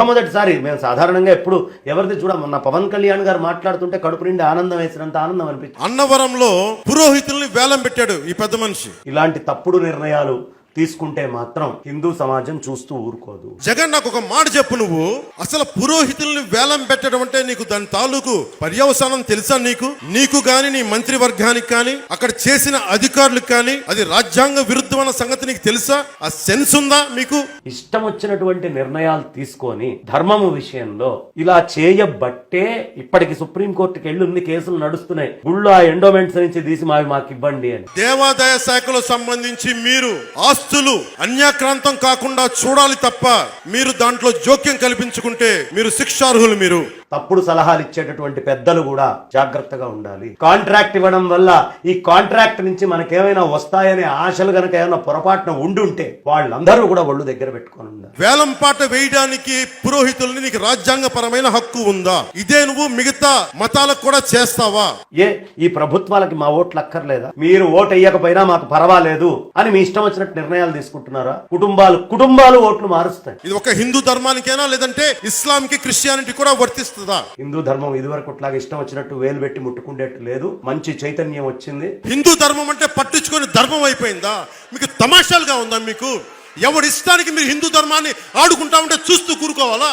మొట్టమొదటిసారి మేము సాధారణంగా ఎప్పుడు ఎవరిది చూడ మొన్న పవన్ కళ్యాణ్ గారు మాట్లాడుతుంటే కడుపు నిండి ఆనందం వేసినంత ఆనందం అనిపించింది. అన్నవరంలో పురోహితుల్ని వేలం పెట్టాడు ఈ పెద్ద మనిషి. ఇలాంటి తప్పుడు నిర్ణయాలు తీసుకుంటే మాత్రం హిందూ సమాజం చూస్తూ ఊరుకోదు. జగన్ నాకు ఒక మాట చెప్పు నువ్వు. అసలు పురోహితుల్ని వేలం పెట్టడం అంటే నీకు దాని తాలూకు పర్యవసానం తెలుసా నీకు? నీకు గాని నీ మంత్రివర్గానికి కానీ అక్కడ చేసిన అధికారులకు కానీ అది రాజ్యాంగ విరుద్ధమైన సంగతి నీకు తెలుసా? ఆ సెన్స్ ఉందా మీకు? ఇష్టం వచ్చినటువంటి నిర్ణయాలు తీసుకొని ధర్మము విషయంలో ఇలా చేయబట్టే ఇప్పటికి సుప్రీంకోర్టుకి వెళ్ళి కేసులు నడుస్తున్నాయి. గుళ్ళు ఆ ఎండోమెంట్స్ నుంచి తీసి మావి మాకు ఇవ్వండి అని. దేవాదాయ శాఖలో సంబంధించి మీరు ఆస్తులు అన్యాక్రాంతం కాకుండా చూడాలి తప్ప మీరు దాంట్లో జోక్యం కల్పించుకుంటే మీరు శిక్షార్హులు మీరు. తప్పుడు సలహాలు ఇచ్చేటటువంటి పెద్దలు కూడా జాగ్రత్తగా ఉండాలి. కాంట్రాక్ట్ ఇవ్వడం వల్ల ఈ కాంట్రాక్ట్ నుంచి మనకేమైనా వస్తాయనే ఆశలు గనక ఏమైనా పొరపాటున ఉండుంటే వాళ్ళందరూ కూడా ఒళ్ళు దగ్గర పెట్టుకొని ఉండాలి. వేలం పాట వేయడానికి పురోహితుల్ని నీకు రాజ్యాంగపరమైన హక్కు ఉందా? ఇదే నువ్వు మిగతా మతాలకు కూడా చేస్తావా? ఏ ఈ ప్రభుత్వాలకి మా ఓట్లు అక్కర్లేదా? మీరు ఓటు వేయకపోయినా మాకు పర్వాలేదు అని మీ ఇష్టం వచ్చినట్టు నిర్ణయాలు తీసుకుంటున్నారా? కుటుంబాలు కుటుంబాలు ఓట్లు మారుస్తాయి. ఇది ఒక హిందూ ధర్మానికైనా లేదంటే ఇస్లాం కి క్రిస్టియానిటీ కూడా వర్తిస్తుందా. హిందూ ధర్మం ఇదివరకు ఇట్లాగా ఇష్టం వచ్చినట్టు వేలు పెట్టి ముట్టుకునేట్టు లేదు. మంచి చైతన్యం వచ్చింది. హిందూ ధర్మం అంటే పట్టించుకొని ధర్మం అయిపోయిందా? మీకు తమాషాలుగా ఉందా మీకు? ఎవరి ఇష్టానికి మీరు హిందూ ధర్మాన్ని ఆడుకుంటా ఉంటే చూస్తూ కూరుకోవాలా?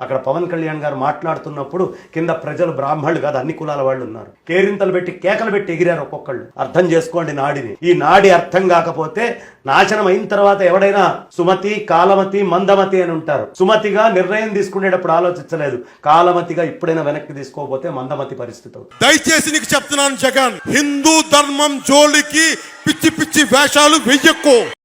అక్కడ పవన్ కళ్యాణ్ గారు మాట్లాడుతున్నప్పుడు కింద ప్రజలు బ్రాహ్మణులు కాదు అన్ని కులాల వాళ్ళు ఉన్నారు. కేరింతలు పెట్టి కేకలు పెట్టి ఎగిరారు ఒక్కొక్కళ్ళు. అర్థం చేసుకోండి నాడిని. ఈ నాడి అర్థం కాకపోతే నాశనం అయిన తర్వాత ఎవడైనా సుమతి కాలమతి మందమతి అని ఉంటారు. సుమతిగా నిర్ణయం తీసుకునేటప్పుడు ఆలోచించలేదు. కాలమతిగా ఇప్పుడైనా వెనక్కి తీసుకోకపోతే మందమతి పరిస్థితి దయచేసి నీకు చెప్తున్నాను జగన్ హిందూ ధర్మం జోలికి పిచ్చి పిచ్చి వేషాలు వెయ్యకు.